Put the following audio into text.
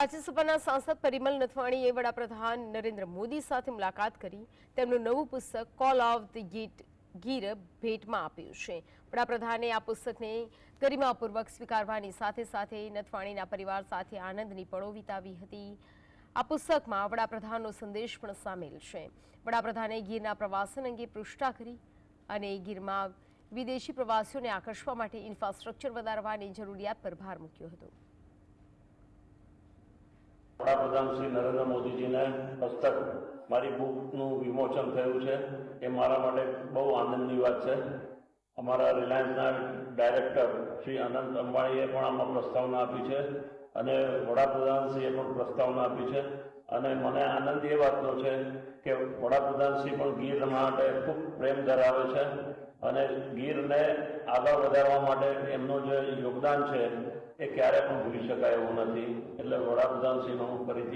રાજ્યસભાના સાંસદ પરિમલ નથવાણીએ વડાપ્રધાન નરેન્દ્ર મોદી સાથે મુલાકાત કરી તેમનું નવું પુસ્તક કોલ ઓફ ધ ગીટ ગીર ભેટમાં આપ્યું છે. વડાપ્રધાને આ પુસ્તકને ગરિમાપૂર્વક સ્વીકારવાની સાથે સાથે નથવાણીના પરિવાર સાથે આનંદની પળો વિતાવી હતી. આ પુસ્તકમાં વડાપ્રધાનનો સંદેશ પણ સામેલ છે. વડાપ્રધાને ગીરના પ્રવાસન અંગે પૃષ્ઠા કરી અને ગીરમાં વિદેશી પ્રવાસીઓને આકર્ષવા માટે ઇન્ફ્રાસ્ટ્રક્ચર વધારવાની જરૂરિયાત પર ભાર મૂક્યો હતો. વડાપ્રધાન શ્રી નરેન્દ્ર મોદીજીને હસ્તક મારી બુકનું વિમોચન થયું છે. એ મારા માટે બહુ આનંદની વાત છે. અમારા રિલાયન્સના ડાયરેક્ટર શ્રી અનંત અંબાણીએ પણ આમાં પ્રસ્તાવના આપી છે અને વડાપ્રધાનશ્રીએ પણ પ્રસ્તાવના આપી છે. અને મને આનંદ એ વાતનો છે કે વડાપ્રધાનશ્રી પણ ગીર માટે ખૂબ પ્રેમ ધરાવે છે અને ગીરને આગળ વધારવા માટે એમનું જે યોગદાન છે એ ક્યારે પણ ભૂલી શકાય એવું નથી. એટલે abundancia y no un.